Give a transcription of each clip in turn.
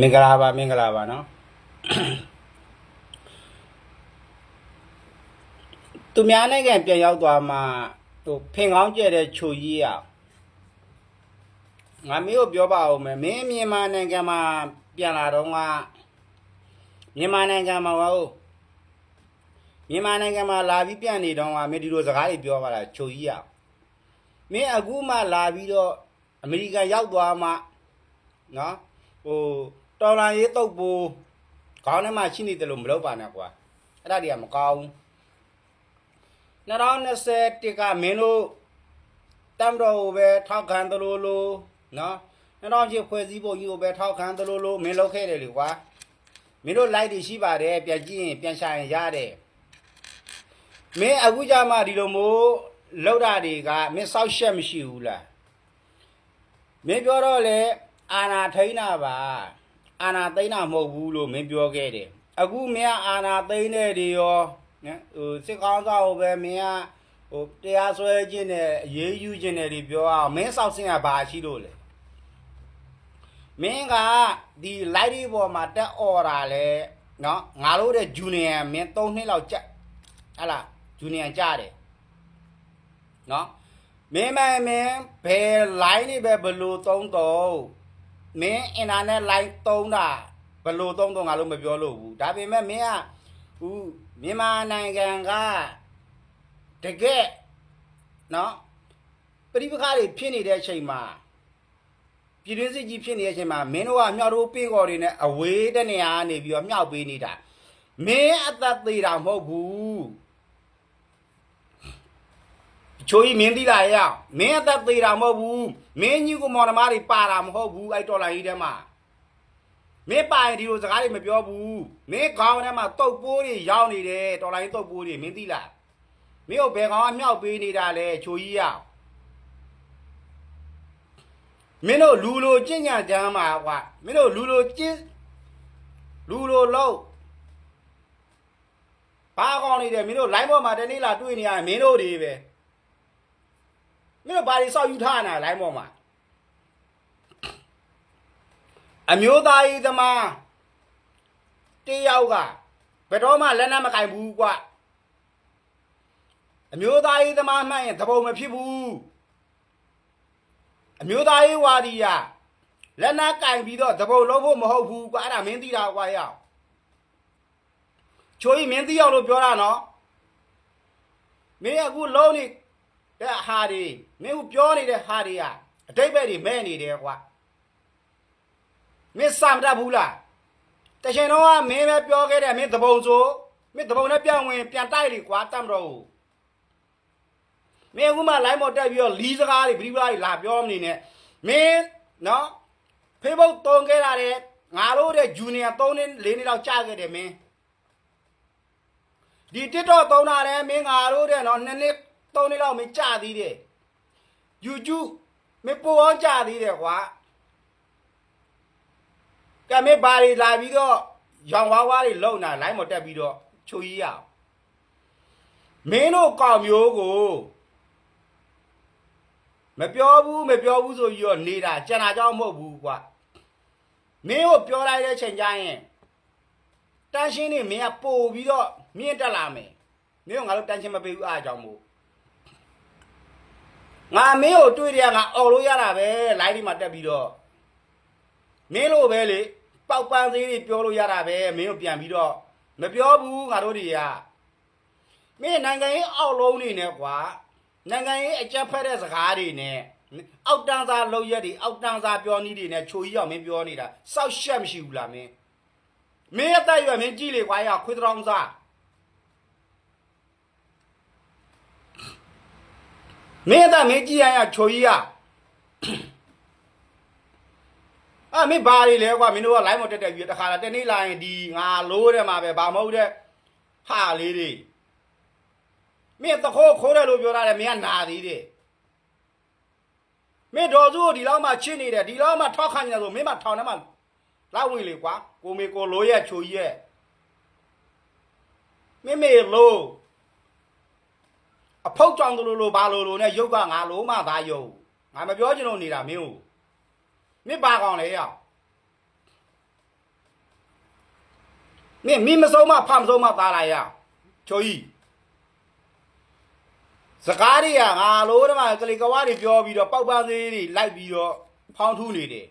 မင်္ဂလာပါမင်္ဂလာပါနော်သူများနိုင်ငံပြန်ရောက်သွားမှဟိုဖင်ကောင်းကျဲတဲ့ခြူကြီးရငါမင်းကိုပြောပါဦးမယ်မင်းမြန်မာနိုင်ငံမှာပြန်လာတော့ကမြန်မာနိုင်ငံမှာဟုတ်မြန်မာနိုင်ငံမှာလာပြီးပြန်နေတော့ကမင်းဒီလိုစကားတွေပြောပါလားခြူကြီးရမင်းအခုမှလာပြီးတော့အမေရိကန်ရောက်သွားမှနော်ဟို တော်လာရေးတုတ်ပူခေါင်းထဲမှာရှိနေတယ်လို့မလုပ်ပါနဲ့ကွာအဲ့ဒါတွေကမကောင်းဘူး2021ကမင်းတို့တမ်တော်ကိုပဲထောက်ခံသလိုလိုနော်2000ဖွဲ့စည်းပုံကြီးကိုပဲထောက်ခံသလိုလိုမင်းလုပ်ခဲ့တယ်လေကွာမင်းတို့ like တွေရှိပါတယ်ပြန်ကြည့်ရင်ပြန်ရှာရင်ရတယ်မင်းအခုကြမှဒီလိုမျိုးလောက်တာတွေကမင်းစောက်ရှက်မရှိဘူးလားမင်းပြောတော့လေအာနာထိန်းတာပါ အာနာသိန်းတာမဟုတ်ဘူးလို့မင်းပြောခဲ့တယ်အခုမင်းကအာနာသိန်းတဲ့တွေရောနော်ဟိုစစ်ကောင်းသားကိုပဲမင်းကဟိုတရားစွဲခြင်းနဲ့အရေးယူခြင်းနဲ့ဒီပြောအောင်မင်းစောက်စင်ကဘာရှိလို့လဲမင်းကဒီ light ဒီပေါ်မှာတက်អော်တာလဲနော်ငါတို့တဲ့ junior မင်း3နှစ်လောက်ကြက်ဟဟလား junior ကြတယ်နော်မင်းမမင်းဘယ် line နေပဲဘလို့သုံးတော့ မင်း internet line သုံးတာဘလို့သုံးတော့ငါတို့မပြောလို့ဘူးဒါပေမဲ့မင်းကဦးမြန်မာနိုင်ငံကတကယ်နော်ပရိပခါတွေဖြစ်နေတဲ့အချိန်မှာပြည်တွင်းစစ်ကြီးဖြစ်နေတဲ့အချိန်မှာမင်းတို့ကမြောက်တို့ပေးကော်တွေနဲ့အဝေးတဲ့နေရာကနေပြီးတော့မြောက်ပေးနေတာမင်းအသက်သေးတာမဟုတ်ဘူးချိုးကြီးမင်းသိလားရောက်မင်းအသက်သေးတာမဟုတ်ဘူး မင်းကြီးကမော်နမားတွေပါတာမဟုတ်ဘူးအဲ့တော်လိုင်းကြီးထဲမှာမင်းပိုင်ဒီလိုစကားတွေမပြောဘူးမင်းခေါင်းထဲမှာတုတ်ပိုးတွေရောက်နေတယ်တော်လိုင်းတုတ်ပိုးတွေမင်းသိလားမင်းတို့ဘယ်ကောင်ကမြောက်ပေးနေတာလဲချိုကြီးရမင်းတို့လူလိုကျင့်ကြံကြမ်းမှာကွာမင်းတို့လူလိုကျင့်လူလိုလုံးဘာကောင်နေတယ်မင်းတို့ line ပေါ်မှာတနေ့လာတွေ့နေရရင်မင်းတို့တွေပဲ မင်းတို့ဘာတွေစောက်ယူထားနေတာ line ပေါ်မှာအမျိုးသားရေးသမားတယောက်ကဘယ်တော့မှလက်နက်မကင်ဘူးကွအမျိုးသားရေးသမားမှန်ရင်သဘုံမဖြစ်ဘူးအမျိုးသားရေးဝါဒီရလက်နက်ကင်ပြီးတော့သဘုံလုံးဖို့မဟုတ်ဘူးကွအဲ့ဒါမင်းသိတာကွာရောက်ချိုးကြီးမင်းသိအောင်လို့ပြောတာနော်မင်းအခုလုံးနေ တဲ့ဟာတွေမင်းကပြောနေတဲ့ဟာတွေကအတိတ်ပဲတွေမဲ့နေတယ်ကွာမင်းစာမတတ်ဘူးလားတချင်တော့ကမင်းပဲပြောခဲ့တယ်မင်းသဘုံဆိုမင်းသဘုံနဲ့ပြန်ဝင်ပြန်တိုက်လေကွာတတ်မတော့ဘူးမင်းအခုမှ line ပေါ်တက်ပြီးတော့လီးစကားတွေဗီဒီယိုတွေလာပြောမနေနဲ့မင်းနော် Facebook တုံးခဲ့တာတဲ့ငါတို့တဲ့ junior 3နှစ်4နှစ်လောက်ကြာခဲ့တယ်မင်းဒီ TikTok တုံးတာလည်းမင်းငါတို့တဲ့နော်2နှစ် 3နှစ်လောက်မင်းကြာသေးတယ် YouTube မင်းပိုအောင်ကြာသေးတယ်ကွာကဲမေဘာတွေလာပြီးတော့ရောင်ဝါးဝါးတွေလုံတာလိုင်းမတက်ပြီးတော့ချိုကြီးရအောင်မင်းတို့ကောင်မျိုးကိုမပြောဘူးမပြောဘူးဆိုပြီးတော့နေတာကျန်တာကြောင့်မဟုတ်ဘူးကွာမင်းကိုပြောလိုက်တဲ့ချိန်ကျရင်တန်းရှင်းနေမင်းကပို့ပြီးတော့မြင့်တက်လာမယ်မင်းကငါတို့တန်းရှင်းမပေးဘူးအားကြောင့်မို့ ငါမင်းကိုတွေ့တယ်ကငါအော်လို့ရတာပဲလိုင်းဒီမှာတက်ပြီးတော့မင်းလိုပဲလေပေါက်ပန်းသေးတွေပြောလို့ရတာပဲမင်းတို့ပြန်ပြီးတော့မပြောဘူးငါတို့တွေကမင်းနိုင်ငံရေးအောက်လုံးနေနဲ့ကွာနိုင်ငံရေးအကြက်ဖက်တဲ့စကားတွေနဲ့အောက်တန်းစားလောက်ရက်တွေအောက်တန်းစားပြောနည်းတွေနဲ့ချိုကြီးအောင်မင်းပြောနေတာစောက်ရှက်မရှိဘူးလားမင်းမင်းအသက်အရွယ်မင်းကြည့်လေကွာရခွေးတောင်စား မင်းအသက်မင်းကြည့်ရရချိုကြီးရအာမင်းဘာတွေလဲကွာမင်းတို့က line မတက်တက်ပြီးတခါလာတနေ့လာရင်ဒီငါလိုးတယ်မှာပဲဘာမဟုတ်တဲ့ဟာလေးတွေမင်းတခိုးခိုးတယ်လို့ပြောရတယ်မင်းကနာသေးတယ်မင်းတော်စုကိုဒီလောက်မှချစ်နေတယ်ဒီလောက်မှထောက်ခံနေတယ်ဆိုမင်းမထောင်ထဲမှာလောက်ဝင်လေကွာကိုမေကိုလိုးရဲ့ချိုကြီးရဲ့မင်းမေလို့ အဖောက်ကြောင်တို့လိုလိုဘာလိုလိုနဲ့ရုပ်ကငါလိုမှသာယုံငါမပြောချင်လို့နေတာမင်းကိုမင်းပါကောင်လေရောက်မင်းမင်းမဆုံးမဖမဆုံးမသားလာရချိုကြီးစကားတွေကငါလို့တမကလေးကဝါတွေပြောပြီးတော့ပောက်ပန်းသေးတွေလိုက်ပြီးတော့ဖောင်းထူးနေတယ်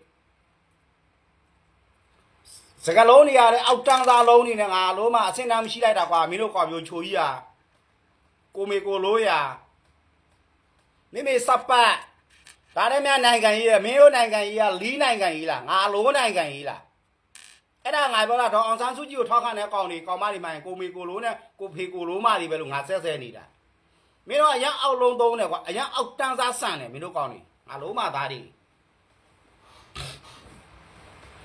စကလုံးတွေရတယ်အောက်တန်းသားလုံးတွေနဲ့ငါလို့မှအစင်တမ်းမရှိလိုက်တာကွာမင်းတို့ကွာပြောချိုကြီးอ่ะ ကိုမေကိုလို့ရမိမိစပတ်ဒါလည်းများနိုင်ငံကြီးရမင်းတို့နိုင်ငံကြီးကလီးနိုင်ငံကြီးလားငါလို့နိုင်ငံကြီးလားအဲ့ဒါငါပြောတာတော့အောင်ဆန်းစုကြည်ကိုထောက်ခံတဲ့ကောင်တွေကောင်မတွေမှရင်ကိုမေကိုလိုနဲ့ကိုဖေကိုလိုမတွေပဲလို့ငါဆက်ဆဲနေတာမင်းတို့အရင်အောက်လုံးသုံးတယ်ကွာအရင်အောက်တန်းစားဆန်တယ်မင်းတို့ကောင်တွေငါလုံးမသားတွေ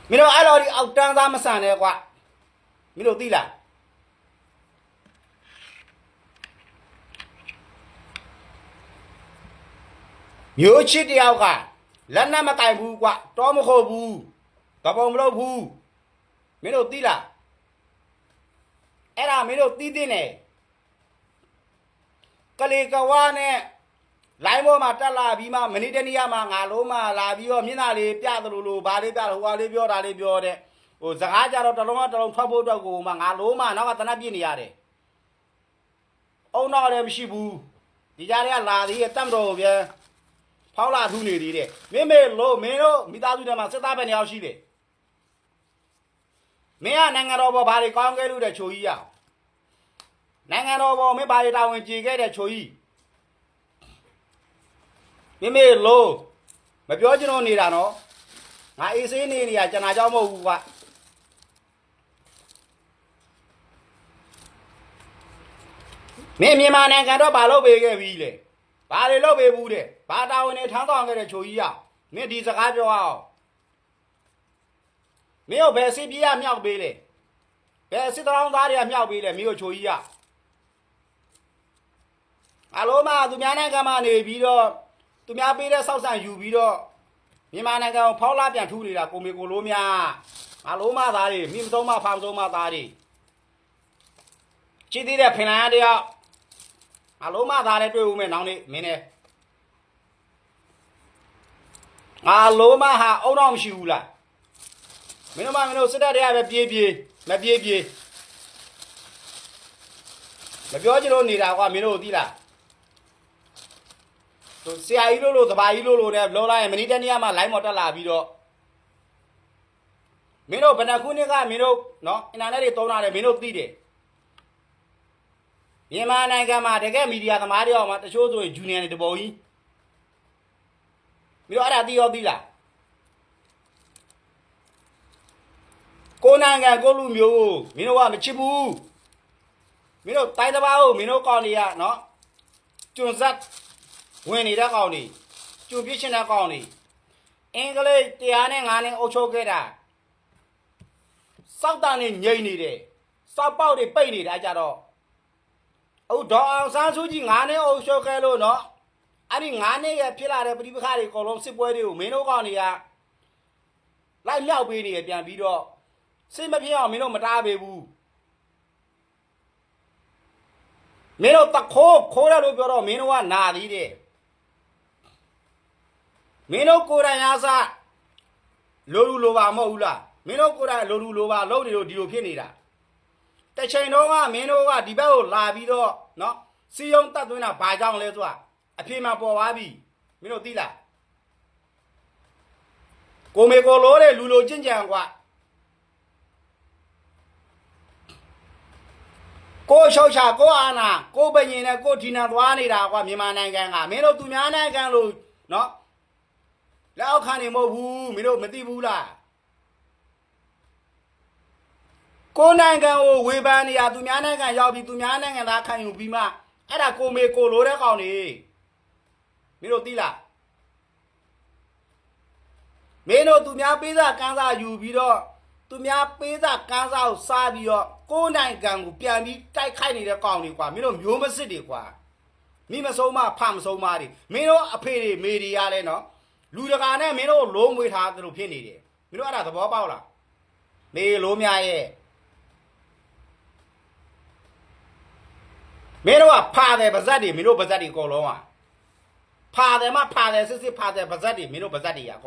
မင်းတို့အဲ့လိုဒီအောက်တန်းစားမဆန်နဲ့ကွာမင်းတို့သိလား မျိုးချစ်တယောက်ကလက်နဲ့မကင်ဘူးကွာတောမခုတ်ဘူးတပုံမလုပ်ဘူးမင်းတို့သိလားအဲ့ဒါမင်းတို့သိသိနေကလေးကဝါနဲ့လိုင်းပေါ်မှာတက်လာပြီးမှမနေ့တနေ့ကမှငါလုံးမလာပြီးတော့မျက်နှာလေးပြသလိုလိုဘာလေးပြလို့ဟိုဟာလေးပြောတာလေးပြောတဲ့ဟိုစကားကြတော့တစ်လုံးကတစ်လုံးထွက်ဖို့အတွက်ကိုမှငါလုံးမနောက်ကတနပ်ပြည့်နေရတယ်အုံတော့လည်းမရှိဘူးဒီကြားထဲကလာသေးရဲ့တတ်တော်ကိုပြန် ဖောက်လာထူးနေသေးတယ်မင်းမေလို့မင်းတို့မိသားစုထဲမှာစစ်သားပဲနေရောက်ရှိတယ်မင်းကနိုင်ငံတော်ဘောဘာတွေကောင်းခဲ့လို့တဲ့ချိုကြီးရအောင်နိုင်ငံတော်ဘောမင်းဘာတွေတာဝန်ကြည်ခဲ့တဲ့ချိုကြီးမိမေလို့မပြောချင်တော့နေတာနော်ငါအေးဆေးနေနေရကျွန်တော်ကြောက်မဟုတ်ဘူးကွာမင်းမြန်မာနိုင်ငံတော့ဘာလုပ်ပေးခဲ့ပြီလဲ ဘာတွေလုပ်ပေးဘူးတဲ့ဘာတာဝန်တွေထမ်းဆောင်ခဲ့တဲ့ချိုကြီးရအောင်မင်းဒီစကားပြောအောင်မင်းတို့ဘယ်စစ်ပြေးရမြောက်ပေးလဲဘယ်စစ်တောင်းသားတွေကမြောက်ပေးလဲမင်းတို့ချိုကြီးရအလုံးမသူများနိုင်ငံမှာနေပြီးတော့သူများပေးတဲ့စောက်ဆန်ယူပြီးတော့မြန်မာနိုင်ငံကိုဖောက်လာပြန်ထူးနေတာကိုမေကိုလိုများအလုံးမသားတွေမိမသုံးမဖာမသုံးမသားတွေချစ်သေးတဲ့ဖင်လန်တယောက် အလုံးမသားလည်းတွေ့ဦးမယ်နောင်နေ့မင်းနဲ့ငါလုံးမဟာအုံတော့မရှိဘူးလားမင်းတို့မမင်းတို့စစ်တပ်တွေကပဲပြေးပြေးမပြေးပြေးမပြောချင်လို့နေတာကွာမင်းတို့သိလားသူဆရာကြီးလို့လို့တပါကြီးလို့လို့နဲ့လောလိုက်ရင်မနီတနေ့မှလိုင်းမော်တက်လာပြီးတော့မင်းတို့ဘယ်နှခုနှစ်ကမင်းတို့နော်အင်တာနက်တွေသုံးတာတယ်မင်းတို့သိတယ် မြန်မာနိုင်ငံမှာတကယ်မီဒီယာသမားတွေအောင်မှာတချို့ဆိုရင်ဂျူနီယာတွေတပေါ်ကြီးမင်းတို့အဲ့ဒါသိရောသိလားကိုယ်နိုင်ငံကိုလူမျိုးကိုမင်းတို့ကမချစ်ဘူးမင်းတို့တိုင်းတစ်ပါးကိုမင်းတို့ကောင်းနေရနော်ကျွန်းဆက်ဝင်နေတဲ့ကောင်းနေကျွန်းပြစ်ရှင်တဲ့ကောင်းနေအင်္ဂလိပ်တရားနဲ့ငါနဲ့အုပ်ချုပ်ခဲ့တာစောက်တန်နဲ့ငိမ့်နေတယ်စောက်ပေါက်တွေပိတ်နေတာကြတော့ အခုဒေါ်အောင်ဆန်းစုကြည်ငါနဲ့အုပ်ချုပ်ခဲ့လို့နော်အဲ့ဒီငါနဲ့ရဖြစ်လာတဲ့ပဋိပက္ခတွေအကုန်လုံးစစ်ပွဲတွေကိုမင်းတို့ကောင်းနေရလိုက်မြောက်ပေးနေရပြန်ပြီးတော့စိတ်မဖြစ်အောင်မင်းတို့မတားပေးဘူးမင်းတို့တခိုးခိုးရလို့ပြောတော့မင်းတို့ကနာသေးတယ်မင်းတို့ကိုယ်တိုင်အားစားလိုလူလိုပါမဟုတ်ဘူးလားမင်းတို့ကိုယ်တိုင်လိုလူလိုပါလုံးနေလို့ဒီလိုဖြစ်နေတာ တစ်ချိန်တော့ကမင်းတို့ကဒီဘက်ကိုလာပြီးတော့နော်စီယုံတတ်သွင်းတာဘာကြောင့်လဲဆိုတာအပြေမှပေါ်သွားပြီမင်းတို့သိလားကိုမေကိုလိုတဲ့လူလိုကျင့်ကြံกว่า ကိုရှောက်ချကိုအာနာကိုပညင်နဲ့ကိုဒီနာသွားနေတာကွာမြန်မာနိုင်ငံကမင်းတို့သူများနိုင်ငံလို့နော်လက်အောက်ခံနေမဟုတ်ဘူးမင်းတို့မသိဘူးလား ကိုနိုင်ငံကိုဝေဖန်နေရသူများနိုင်ငံရောက်ပြီးသူများနိုင်ငံသားခံယူပြီးမှအဲ့ဒါကိုမေကိုလိုတဲ့ကောင်နေမင်းတို့သိလားမင်းတို့သူများပေးစာကန်းစာယူပြီးတော့သူများပေးစာကန်းစာကိုစားပြီးတော့ကိုယ်နိုင်ငံကိုပြန်ပြီးတိုက်ခိုက်နေတဲ့ကောင်တွေကွာမင်းတို့မျိုးမစစ်တွေကွာမိမဆုံးမဖမဆုံးမတွေမင်းတို့အဖေတွေမေတွေရလဲနော်လူတကာနဲ့မင်းတို့လုံးမွေးထားသလိုဖြစ်နေတယ်မင်းတို့အဲ့ဒါသဘောပေါက်လားမေလိုမြရဲ့ မင်းတို့ကဖာတယ်ပါဇက်တွေမင်းတို့ပါဇက်တွေအကုန်လုံးอ่ะဖာတယ်မဖာတယ်စစ်စစ်ဖာတယ်ပါဇက်တွေမင်းတို့ပါဇက်တွေอ่ะ